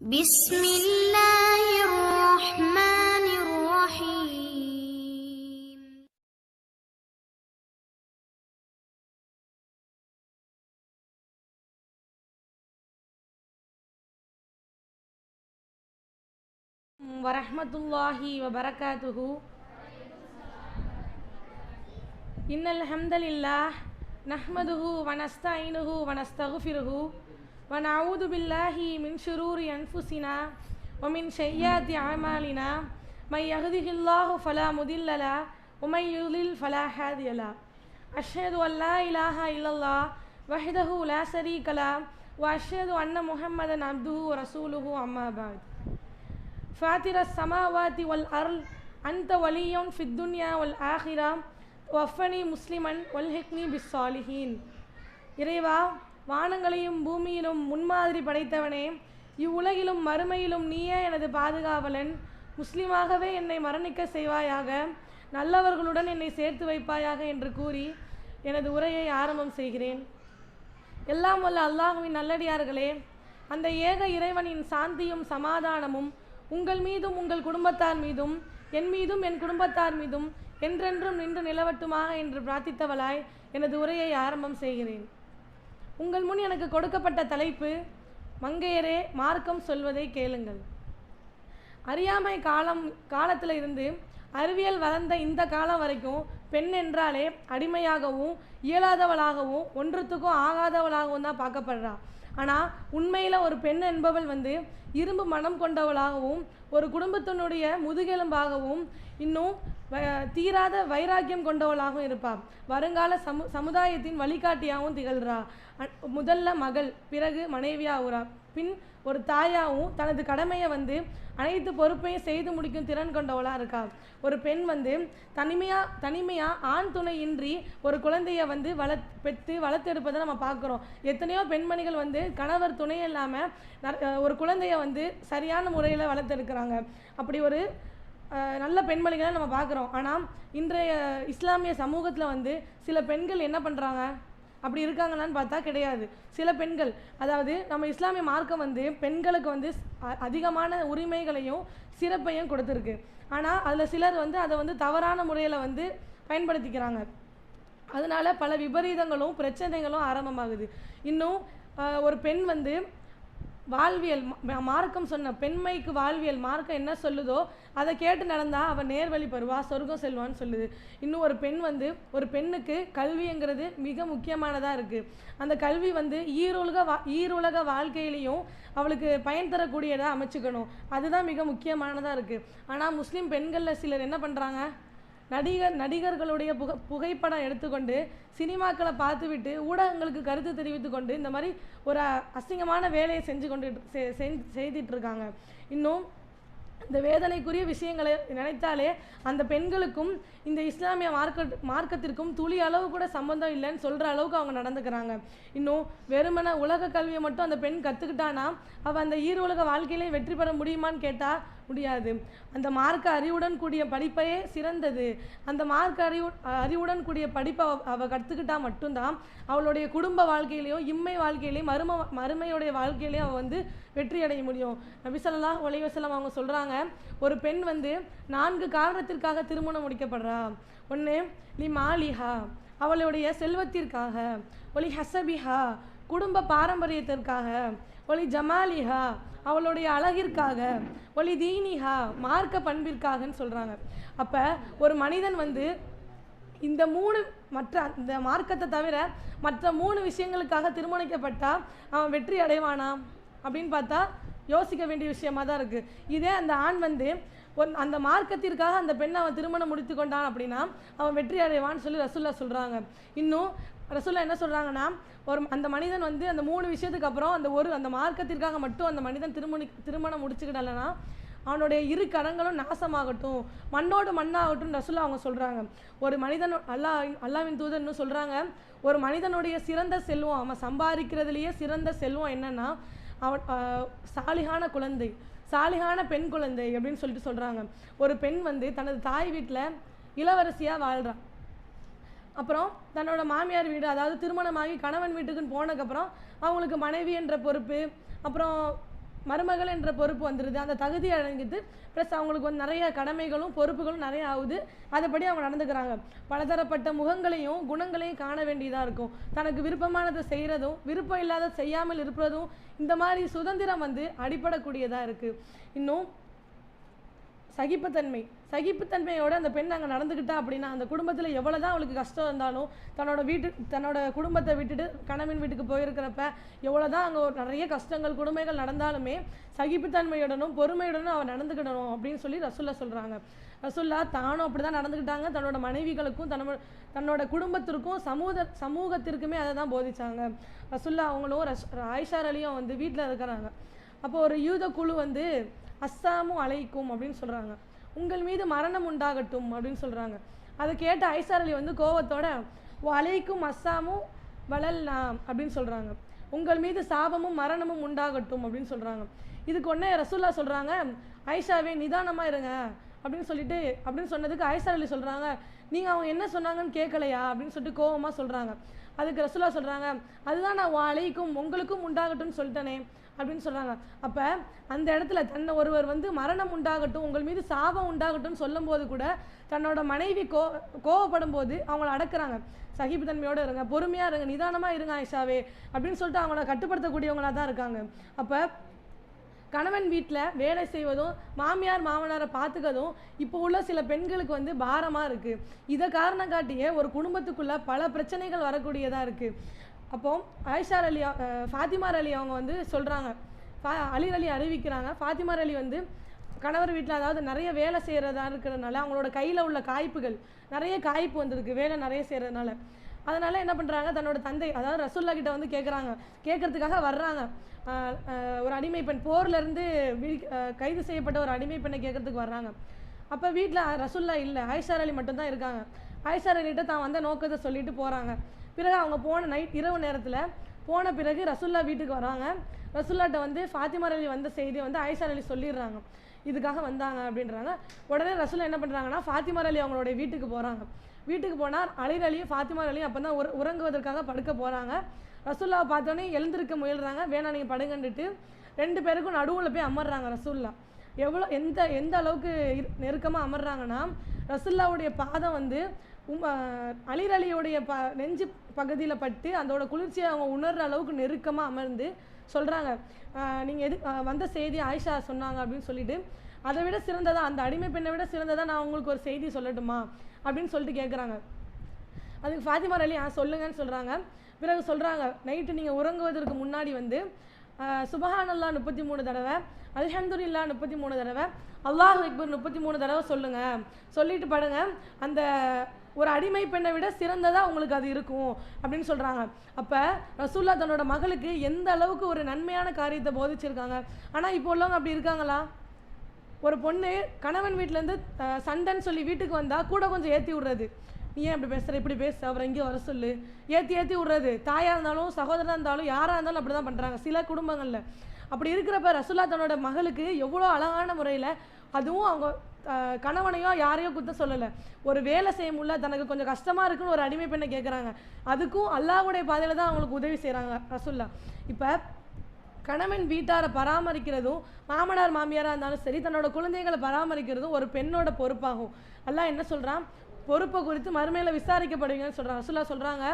بسم الله الرحمن الرحيم ورحمة الله وبركاته إن الحمد لله نحمده ونستعينه ونستغفره ونعوذ بالله من شرور أنفسنا ومن سيئات أعمالنا. من يهده الله فلا مضل له ومن يضلل فلا هادي له. أشهد أن لا إله إلا الله وحده لا شريك له وأشهد أن محمدا عبده ورسوله. أما بعد فاتر السماوات والأرض أنت ولي في الدنيا والآخرة وفني مسلما والحقني بالصالحين. இறைவா வானங்களையும் பூமியிலும் முன்மாதிரி படைத்தவனே இவ்வுலகிலும் மறுமையிலும் நீயே எனது பாதுகாவலன். முஸ்லிமாகவே என்னை மரணிக்க செய்வாயாக நல்லவர்களுடன் என்னை சேர்த்து வைப்பாயாக என்று கூறி எனது உரையை ஆரம்பம் செய்கிறேன். எல்லாம் வல்ல அல்லாஹுவின் நல்லடியார்களே அந்த ஏக இறைவனின் சாந்தியும் சமாதானமும் உங்கள் மீதும் உங்கள் குடும்பத்தார் மீதும் என் மீதும் என் குடும்பத்தார் மீதும் என்றென்றும் நின்று நிலவட்டுமாக என்று பிரார்த்தித்தவளாய் எனது உரையை ஆரம்பம் செய்கிறேன். உங்கள் முன் எனக்கு கொடுக்கப்பட்ட தலைப்பு மங்கையரே மார்க்கம் சொல்வதை கேளுங்கள். அறியாமை காலம் காலத்தில் இருந்து அறிவியல் வளர்ந்த இந்த காலம் வரைக்கும் பெண் என்றாலே அடிமையாகவும் இயலாதவளாகவும் ஒன்றுத்துக்கும் ஆகாதவளாகவும் தான் பார்க்கப்படுறா. ஆனால் உண்மையில் ஒரு பெண் என்பவள் வந்து இரும்பு மனம் கொண்டவளாகவும் ஒரு குடும்பத்தினுடைய முதுகெலும்பாகவும் இன்னும் வ- தீராத வைராக்கியம் கொண்டவளாகவும் இருப்பாள். வருங்கால சமு சமுதாயத்தின் வழிகாட்டியாகவும் திகழ்கிறா முதல்ல மகள் பிறகு மனைவியாகுறா. பின் ஒரு தாயாகவும் தனது கடமையை வந்து அனைத்து பொறுப்பையும் செய்து முடிக்கும் திறன் கொண்டவளாக இருக்கா. ஒரு பெண் வந்து தனிமையாக தனிமையாக ஆண் துணையின்றி ஒரு குழந்தைய வந்து வள பெற்று வளர்த்தெடுப்பதை நம்ம பார்க்குறோம். எத்தனையோ பெண்மணிகள் வந்து கணவர் துணை இல்லாமல் ஒரு குழந்தைய வந்து சரியான முறையில் வளர்த்தெடுக்கிறாங்க. அப்படி ஒரு நல்ல பெண்மணிகளை நம்ம பார்க்குறோம். ஆனால் இன்றைய இஸ்லாமிய சமூகத்தில் வந்து சில பெண்கள் என்ன பண்ணுறாங்க அப்படி இருக்காங்களான்னு பார்த்தா கிடையாது. சில பெண்கள் அதாவது நம்ம இஸ்லாமிய மார்க்கம் வந்து பெண்களுக்கு வந்து அ- அதிகமான உரிமைகளையும் சிறப்பையும் கொடுத்துருக்கு. ஆனால் அதில் சிலர் வந்து அதை வந்து தவறான முறையில் வந்து பயன்படுத்திக்கிறாங்க. அதனால பல விபரீதங்களும் பிரச்சனைகளும் ஆரம்பமாகுது. இன்னும் ஒரு பெண் வந்து வாழ்வியல் மார்க்கம் சொன்ன பெண்மைக்கு வாழ்வியல் மார்க்கம் என்ன சொல்லுதோ அதை கேட்டு நடந்தா அவள் நேர்வழி பெறுவா சொர்க்கம் செல்வான்னு சொல்லுது. இன்னும் ஒரு பெண் வந்து ஒரு பெண்ணுக்கு கல்விங்கிறது மிக முக்கியமானதாக இருக்குது அந்த கல்வி வந்து ஈருலக வா ஈருலக வாழ்க்கையிலையும் அவளுக்கு பயன் தரக்கூடியதாக அமைச்சுக்கணும். அதுதான் மிக முக்கியமானதாக இருக்குது ஆனால் முஸ்லீம் பெண்களில் சிலர் என்ன பண்ணுறாங்க நடிகர் நடிகர்களுடைய புக புகைப்படம் எடுத்துக்கொண்டு சினிமாக்களை பார்த்துவிட்டு ஊடகங்களுக்கு கருத்து தெரிவித்து கொண்டு இந்த மாதிரி ஒரு அசிங்கமான வேலையை செஞ்சு கொண்டு செ- செய்துட்டு இருக்காங்க இன்னும் இந்த வேதனைக்குரிய விஷயங்களை நினைத்தாலே அந்த பெண்களுக்கும் இந்த இஸ்லாமிய மார்க்கட் மார்க்கத்திற்கும் துளி அளவு கூட சம்பந்தம் இல்லைன்னு சொல்கிற அளவுக்கு அவங்க நடந்துக்கிறாங்க. இன்னும் வெறுமன உலக கல்வியை மட்டும் அந்த பெண் கற்றுக்கிட்டானா அவள் அந்த ஈர் உலக வாழ்க்கையிலே வெற்றி பெற முடியுமான்னு கேட்டால் முடியாது. அந்த மார்க்க அறிவுடன் கூடிய படிப்பையே சிறந்தது. அந்த மார்க்க அறிவு அறிவுடன் கூடிய படிப்பை அவ- கற்றுக்கிட்டா மட்டும்தான் அவளுடைய குடும்ப வாழ்க்கையிலையும் இம்மை வாழ்க்கையிலையும் மரும மருமையுடைய வாழ்க்கையிலையும் அவள் வந்து வெற்றி அடைய முடியும். நபிசல்லா ஒலைவசலம் அவங்க சொல்கிறாங்க ஒரு பெண் வந்து நான்கு காரணத்திற்காக திருமணம் முடிக்கப்படுறா. ஒன்று லி மாலிஹா அவளுடைய செல்வத்திற்காக. ஒலி ஹசபிஹா குடும்ப பாரம்பரியத்திற்காக ஒலி ஜமாலிஹா அவளுடைய அழகிற்காக ஒலி தீனிஹா மார்க்க பண்பிற்காகன்னு சொல்கிறாங்க அப்போ ஒரு மனிதன் வந்து இந்த மூணு மற்ற இந்த மார்க்கத்தை தவிர மற்ற மூணு விஷயங்களுக்காக திருமணிக்கப்பட்டால் அவன் வெற்றி அடைவானா அப்படின்னு பார்த்தா யோசிக்க வேண்டிய விஷயமா தான் இருக்குது இதே அந்த ஆண் வந்து ஒன் அந்த மார்க்கத்திற்காக அந்த பெண்ணை அவன் திருமணம் முடித்து கொண்டான் அப்படின்னா அவன் வெற்றி அடைவான்னு சொல்லி ரசுல்லா சொல்கிறாங்க இன்னும் ரசுல்லா என்ன சொல்கிறாங்கன்னா ஒரு அந்த மனிதன் வந்து அந்த மூணு விஷயத்துக்கு அப்புறம் அந்த ஒரு அந்த மார்க்கத்திற்காக மட்டும் அந்த மனிதன் திருமணி திருமணம் முடிச்சுக்கிடலைன்னா அவனுடைய இரு கரங்களும் நாசமாகட்டும் மண்ணோடு மண்ணாகட்டும் ரசூலா அவங்க சொல்கிறாங்க ஒரு மனிதன் அல்லாஹ் அல்லாவின் தூதர்னு சொல்கிறாங்க ஒரு மனிதனுடைய சிறந்த செல்வம் அவன் சம்பாதிக்கிறதுலையே சிறந்த செல்வம் என்னன்னா அவன் சாலிகான குழந்தை சாலிகான பெண் குழந்தை அப்படின்னு சொல்லிட்டு சொல்கிறாங்க ஒரு பெண் வந்து தனது தாய் வீட்டில் இளவரசியாக வாழ்கிறான் அப்புறம் தன்னோட மாமியார் வீடு அதாவது திருமணமாகி கணவன் வீட்டுக்குன்னு போனதுக்கப்புறம் அவங்களுக்கு மனைவி என்ற பொறுப்பு அப்புறம் மருமகள் என்ற பொறுப்பு வந்துடுது அந்த தகுதி அடங்குது ப்ளஸ் அவங்களுக்கு வந்து நிறைய கடமைகளும் பொறுப்புகளும் நிறைய ஆகுது. அதுபடி அவங்க நடந்துக்கிறாங்க. பலதரப்பட்ட முகங்களையும் குணங்களையும் காண வேண்டியதாக இருக்கும். தனக்கு விருப்பமானதை செய்கிறதும் விருப்பம் இல்லாத செய்யாமல் இருப்பதும் இந்த மாதிரி சுதந்திரம் வந்து அடிப்படக்கூடியதாக இருக்குது இன்னும் சகிப்புத்தன்மை. சகிப்புத்தன்மையோட அந்த பெண் அங்கே நடந்துக்கிட்டா அப்படின்னா அந்த குடும்பத்தில் எவ்வளோ தான் அவளுக்கு கஷ்டம் இருந்தாலும் தன்னோட வீட்டு தன்னோட குடும்பத்தை விட்டுட்டு கணவன் வீட்டுக்கு போயிருக்கிறப்ப எவ்வளோ தான் அங்கே ஒரு நிறைய கஷ்டங்கள் கொடுமைகள் நடந்தாலுமே சகிப்புத்தன்மையுடனும் பொறுமையுடனும் அவள் நடந்துக்கிடணும் அப்படின்னு சொல்லி ரசுல்லா சொல்கிறாங்க ரசுல்லா தானும் அப்படி தான் நடந்துக்கிட்டாங்க தன்னோட மனைவிகளுக்கும் தன்னோட தன்னோட குடும்பத்திற்கும் சமூக சமூகத்திற்குமே அதை தான் போதிச்சாங்க. ரசுல்லா அவங்களும் ரஷ் ஆயிஷார் அலியும் வந்து வீட்டில் இருக்கிறாங்க. அப்போ ஒரு யூத குழு வந்து அஸ்ஸாமும் அலைக்கும் அப்படின்னு சொல்கிறாங்க உங்கள் மீது மரணம் உண்டாகட்டும் அப்படின்னு சொல்கிறாங்க அதை கேட்ட ஐசார் அலி வந்து கோவத்தோட அலைக்கும் அஸ்ஸாமும் வளல்லாம் அப்படின்னு சொல்கிறாங்க உங்கள் மீது சாபமும் மரணமும் உண்டாகட்டும் அப்படின்னு சொல்கிறாங்க இதுக்கு உடனே ரசூல்லா சொல்கிறாங்க ஐஷாவே நிதானமாக இருங்க அப்படின்னு சொல்லிட்டு அப்படின்னு சொன்னதுக்கு ஐஷா அலி சொல்கிறாங்க நீங்கள் அவங்க என்ன சொன்னாங்கன்னு கேட்கலையா? அப்படின்னு சொல்லிட்டு கோவமாக சொல்கிறாங்க அதுக்கு ரசூலா சொல்கிறாங்க அதுதான் நான் உன் அலைக்கும் உங்களுக்கும் உண்டாகட்டும்னு சொல்லிட்டேனே. அப்படின்னு சொல்கிறாங்க அப்போ அந்த இடத்துல தன்னை ஒருவர் வந்து மரணம் உண்டாகட்டும் உங்கள் மீது சாபம் உண்டாகட்டும் சொல்லும்போது கூட தன்னோட மனைவி கோ கோவப்படும் போது அவங்கள அடக்குறாங்க. சகிப்புத்தன்மையோடு இருங்க பொறுமையாக இருங்க நிதானமாக இருங்க ஆயிஷாவே அப்படின்னு சொல்லிட்டு அவங்கள கட்டுப்படுத்தக்கூடியவங்களாக தான் இருக்காங்க. அப்போ கணவன் வீட்டில் வேலை செய்வதும் மாமியார் மாமனாரை பார்த்துக்கதும் இப்போ உள்ள சில பெண்களுக்கு வந்து பாரமாக இருக்குது இதை காரணம் காட்டியே ஒரு குடும்பத்துக்குள்ளே பல பிரச்சனைகள் வரக்கூடியதாக இருக்குது அப்போ ஆயிஷார் அலி ஃபாத்திமார் அலி அவங்க வந்து சொல்கிறாங்க ஃபா அலி அலி அறிவிக்கிறாங்க. ஃபாத்திமார் அலி வந்து கணவர் வீட்டில் அதாவது நிறைய வேலை செய்கிறதா இருக்கிறதுனால அவங்களோட கையில் உள்ள காய்ப்புகள் நிறைய காய்ப்பு வந்திருக்கு வேலை நிறைய செய்கிறதுனால அதனால் என்ன பண்ணுறாங்க தன்னோட தந்தை அதாவது ரசுல்லா கிட்ட வந்து கேட்குறாங்க கேட்குறதுக்காக வர்றாங்க. ஒரு அடிமை பெண் போர்லேருந்து கைது செய்யப்பட்ட ஒரு அடிமை பெண்ணை கேட்குறதுக்கு வர்றாங்க. அப்போ வீட்டில் ரசுல்லா இல்லை ஐஷார் அலி மட்டும்தான் இருக்காங்க. ஐஷார் அலிகிட்ட தான் வந்த நோக்கத்தை சொல்லிட்டு போகிறாங்க பிறகு அவங்க போன நைட் இரவு நேரத்தில் போன பிறகு ரசுல்லா வீட்டுக்கு வராங்க. ரசுல்லாட்ட வந்து ஃபாத்திமார் அலி வந்த செய்தியை வந்து ஆயிஷா அலி சொல்லிடுறாங்க. இதுக்காக வந்தாங்க அப்படின்றாங்க. உடனே ரசுல்லா என்ன பண்ணுறாங்கன்னா ஃபாத்திமார் அலி அவங்களுடைய வீட்டுக்கு போகிறாங்க வீட்டுக்கு போனால் அலிர் அலியும் ஃபாத்திமார் அலியும் அப்போ தான் உற உறங்குவதற்காக படுக்க போகிறாங்க ரசுல்லாவை பார்த்தோன்னே எழுந்திருக்க முயல்றாங்க. வேணா நீங்கள் படுங்கன்னுட்டு ரெண்டு பேருக்கும் நடுவில் போய் அமர்றாங்க ரசுல்லா. எவ்வளோ எந்த எந்த அளவுக்கு நெருக்கமாக அமர்றாங்கன்னா ரசுல்லாவுடைய பாதம் வந்து உம் அலிரலியோடைய அலியுடைய ப நெஞ்சு பகுதியில் பட்டு அதோட குளிர்ச்சியை அவங்க உணர்கிற அளவுக்கு நெருக்கமாக அமர்ந்து சொல்கிறாங்க நீங்கள் எது வந்த செய்தி ஆயிஷா சொன்னாங்க அப்படின்னு சொல்லிட்டு அதை விட சிறந்ததா அந்த அடிமை பெண்ணை விட சிறந்ததா நான் உங்களுக்கு ஒரு செய்தி சொல்லட்டுமா? அப்படின்னு சொல்லிட்டு கேட்குறாங்க அதுக்கு ஃபாத்திமா அலி ஆ சொல்லுங்கன்னு சொல்கிறாங்க பிறகு சொல்கிறாங்க நைட்டு நீங்கள் உறங்குவதற்கு முன்னாடி வந்து சுபஹானல்லா முப்பத்தி மூணு தடவை அல்ஹம்துலில்லா முப்பத்தி மூணு தடவை அல்லாஹ் அக்பர் முப்பத்தி மூணு தடவை சொல்லுங்கள் சொல்லிட்டு படுங்க. அந்த ஒரு அடிமை பெண்ணை விட சிறந்ததாக உங்களுக்கு அது இருக்கும் அப்படின்னு சொல்கிறாங்க அப்போ ரசூல்லா தன்னோட மகளுக்கு எந்த அளவுக்கு ஒரு நன்மையான காரியத்தை போதிச்சிருக்காங்க? ஆனால் இப்போ உள்ளவங்க அப்படி இருக்காங்களா? ஒரு பொண்ணு கணவன் வீட்டிலேருந்து சண்டைன்னு சொல்லி வீட்டுக்கு வந்தால் கூட கொஞ்சம் ஏற்றி விட்றது. நீ ஏன் இப்படி பேசுகிற இப்படி பேச அவரை இங்கே வர சொல்லு. ஏற்றி ஏற்றி விட்றது. தாயாக இருந்தாலும் சகோதரனாக இருந்தாலும் யாராக இருந்தாலும் அப்படி தான் பண்ணுறாங்க சில குடும்பங்களில். அப்படி இருக்கிறப்ப ரசுல்லா தன்னோட மகளுக்கு எவ்வளோ அழகான முறையில் அதுவும் அவங்க கணவனையோ யாரையோ குத்த சொல்லலை. ஒரு வேலை செய்ய முடியல தனக்கு கொஞ்சம் கஷ்டமாக இருக்குன்னு ஒரு அடிமை பெண்ணை கேட்குறாங்க அதுக்கும் அல்லாஹ்வுடைய பாதையில் தான் அவங்களுக்கு உதவி செய்கிறாங்க ரசுல்லா இப்போ கணவன் வீட்டாரை பராமரிக்கிறதும் மாமனார் மாமியாராக இருந்தாலும் சரி தன்னோட குழந்தைகளை பராமரிக்கிறதும் ஒரு பெண்ணோட பொறுப்பாகும். அல்லாஹ் என்ன சொல்கிறான் பொறுப்பை குறித்து மறுமையில் விசாரிக்கப்படுவீங்கன்னு சொல்கிறாங்க ரசுல்லா சொல்கிறாங்க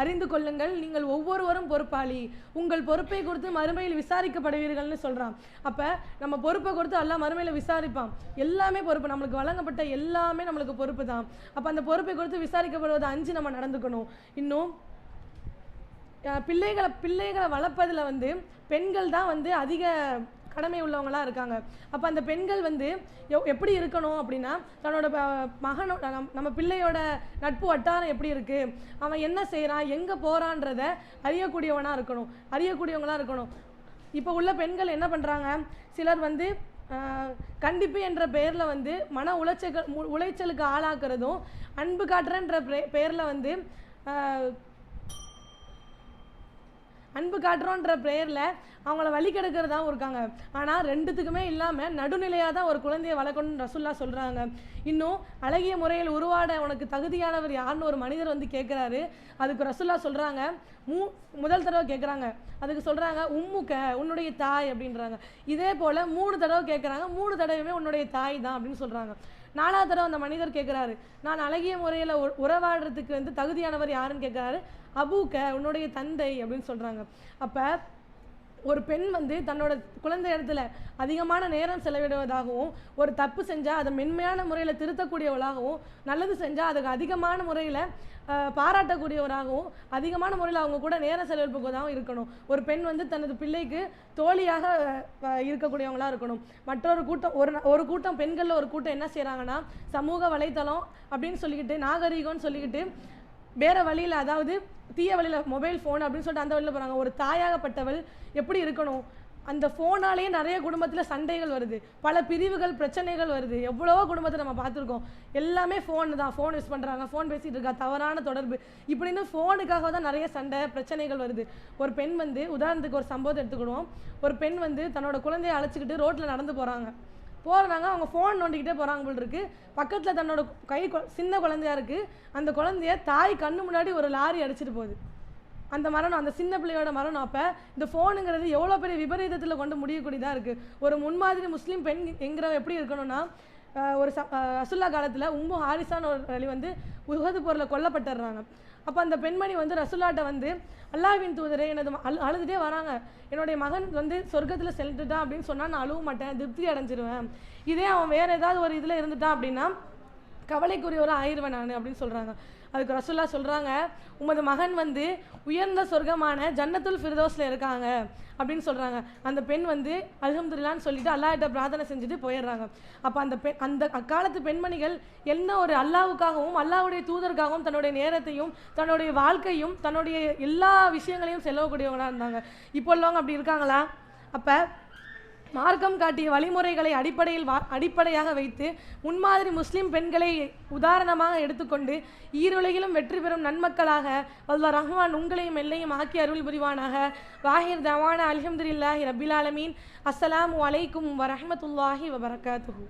அறிந்து கொள்ளுங்கள் நீங்கள் ஒவ்வொருவரும் பொறுப்பாளி. உங்கள் பொறுப்பை கொடுத்து மறுமையில் விசாரிக்கப்படுவீர்கள்னு சொல்கிறான் அப்போ நம்ம பொறுப்பை கொடுத்து எல்லாம் மறுமையில் விசாரிப்பான். எல்லாமே பொறுப்பு நம்மளுக்கு வழங்கப்பட்ட எல்லாமே நம்மளுக்கு பொறுப்பு தான். அப்போ அந்த பொறுப்பை கொடுத்து விசாரிக்கப்படுவதை அஞ்சு நம்ம நடந்துக்கணும். இன்னும் பிள்ளைகளை பிள்ளைகளை வளர்ப்பதில் வந்து பெண்கள் தான் வந்து அதிக கடமை உள்ளவங்களா இருக்காங்க. அப்போ அந்த பெண்கள் வந்து எப்படி இருக்கணும் அப்படின்னா தன்னோட ப- மகனோட நம்- நம்ம பிள்ளையோட நட்பு வட்டாரம் எப்படி இருக்குது அவன் என்ன செய்கிறான் எங்கே போகிறான்றத அறியக்கூடியவனாக இருக்கணும். அறியக்கூடியவங்களாக இருக்கணும். இப்போ உள்ள பெண்கள் என்ன பண்ணுறாங்க சிலர் வந்து கண்டிப்பு என்ற பெயரில் வந்து மன உளைச்சல் உளைச்சலுக்கு ஆளாக்குறதும் அன்பு காட்டுறன்ற பெயரில் வந்து அன்பு காட்டுறோன்ற ப்ரேயரில் அவங்கள வழி கெடுக்கிறதாவும் இருக்காங்க. ஆனால் ரெண்டுத்துக்குமே இல்லாமல் நடுநிலையாக தான் ஒரு குழந்தையை வளர்க்கணும்னு ரசுல்லா சொல்கிறாங்க இன்னும் அழகிய முறையில் உருவாட உனக்கு தகுதியானவர் யாருன்னு ஒரு மனிதர் வந்து கேட்குறாரு அதுக்கு ரசுல்லா சொல்கிறாங்க மூ முதல் தடவை கேட்குறாங்க அதுக்கு சொல்கிறாங்க உம்முக்க உன்னுடைய தாய் அப்படின்றாங்க. இதே போல் மூணு தடவை கேட்குறாங்க மூணு தடவையுமே உன்னுடைய தாய் தான் அப்படின்னு சொல்கிறாங்க நாலாவது தடவை அந்த மனிதர் கேட்குறாரு நான் அழகிய முறையில் உறவாடுறதுக்கு வந்து தகுதியானவர் யாருன்னு கேட்குறாரு அபூக்க உன்னுடைய தந்தை அப்படின்னு சொல்கிறாங்க அப்போ ஒரு பெண் வந்து தன்னோட குழந்தை இடத்துல அதிகமான நேரம் செலவிடுவதாகவும் ஒரு தப்பு செஞ்சால் அதை மென்மையான முறையில் திருத்தக்கூடியவளாகவும் நல்லது செஞ்சால் அதுக்கு அதிகமான முறையில் பாராட்டக்கூடியவராகவும் அதிகமான முறையில் அவங்க கூட நேரம் செலவிடுவதாகவும் இருக்கணும். ஒரு பெண் வந்து தனது பிள்ளைக்கு தோழியாக இருக்கக்கூடியவங்களாக இருக்கணும். மற்றொரு கூட்டம் ஒரு ஒரு கூட்டம் பெண்களில் ஒரு கூட்டம் என்ன செய்கிறாங்கன்னா சமூக வலைத்தளம் அப்படின்னு சொல்லிக்கிட்டு நாகரீகம்னு சொல்லிக்கிட்டு வேறு வழியில் அதாவது தீய வழியில் மொபைல் ஃபோன் அப்படின்னு சொல்லிட்டு அந்த வழியில் போகிறாங்க ஒரு தாயாகப்பட்டவள் எப்படி இருக்கணும்? அந்த ஃபோனாலேயே நிறைய குடும்பத்தில் சண்டைகள் வருது. பல பிரிவுகள் பிரச்சனைகள் வருது. எவ்வளவோ குடும்பத்தை நம்ம பார்த்துருக்கோம். எல்லாமே ஃபோன் தான். ஃபோன் யூஸ் பண்ணுறாங்க ஃபோன் பேசிகிட்டு இருக்கா. தவறான தொடர்பு. இப்படின்னு ஃபோனுக்காக தான் நிறைய சண்டை பிரச்சனைகள் வருது. ஒரு பெண் வந்து உதாரணத்துக்கு ஒரு சம்பவத்தை எடுத்துக்கிடுவோம். ஒரு பெண் வந்து தன்னோட குழந்தையை அழைச்சிக்கிட்டு ரோட்டில் நடந்து போகிறாங்க போகிறாங்க அவங்க ஃபோன் நோண்டிக்கிட்டே போகிறாங்க போல் இருக்கு. பக்கத்தில் தன்னோட கை கொ- சின்ன குழந்தையா இருக்குது அந்த குழந்தைய தாய் கண்ணு முன்னாடி ஒரு லாரி அடிச்சிட்டு போகுது. அந்த மரணம் அந்த சின்ன பிள்ளையோட மரணம் அப்போ இந்த ஃபோனுங்கிறது எவ்வளோ பெரிய விபரீதத்தில் கொண்டு முடியக்கூடியதாக இருக்குது ஒரு முன்மாதிரி முஸ்லீம் பெண் என்கிறவ எப்படி இருக்கணும்னா ஒரு ச அசுல்லா காலத்தில் உம்மு ஹாரிசான் ஒரு வழி வந்து உகது பொருளை கொல்லப்பட்டுறாங்க. அப்போ அந்த பெண்மணி வந்து ரசுல்லாட்ட வந்து அல்லாவின் தூதரே எனது அழு அழுதுகிட்டே வராங்க. என்னுடைய மகன் வந்து சொர்க்கத்தில் செலுத்துட்டான் அப்படின்னு சொன்னால் நான் அழுவ மாட்டேன் திருப்தி அடைஞ்சிருவேன். இதே அவன் வேறு ஏதாவது ஒரு இதில் இருந்துட்டான் அப்படின்னா கவலைக்குரியவராக ஆயிடுவேன் நான் அப்படின்னு சொல்கிறாங்க அதுக்கு ரசுல்லா சொல்கிறாங்க உமது மகன் வந்து உயர்ந்த சொர்க்கமான ஜன்னத்துல் ஃபிர்தோஸில் இருக்காங்க அப்படின்னு சொல்கிறாங்க அந்த பெண் வந்து அல்ஹம்துலில்லான்னு சொல்லிட்டு அல்லாஹ்கிட்ட பிரார்த்தனை செஞ்சுட்டு போயிடுறாங்க. அப்போ அந்த பெண் அந்த அக்காலத்து பெண்மணிகள் என்ன ஒரு அல்லாவுக்காகவும் அல்லாஹ்வுடைய தூதருக்காகவும் தன்னுடைய நேரத்தையும் தன்னுடைய வாழ்க்கையும் தன்னுடைய எல்லா விஷயங்களையும் செலவக்கூடியவங்களாக இருந்தாங்க. இப்போ உள்ளவங்க அப்படி இருக்காங்களா? அப்போ மார்க்கம் காட்டிய வழிமுறைகளை அடிப்படையில் வா அடிப்படையாக வைத்து முன்மாதிரி முஸ்லிம் பெண்களை உதாரணமாக எடுத்துக்கொண்டு ஈருலகிலும் வெற்றி பெறும் நன்மக்களாக அல்லாஹ் ரஹ்மான் உங்களையும் எல்லையும் ஆக்கி அருள் புரிவானாக. வாஹிர் தவான அல்ஹம்துலில்லாஹி ரபிலாலமீன் அஸ்ஸலாமு அலைக்கும் வரஹ்மத்துல்லாஹி வபரகாத்துஹு.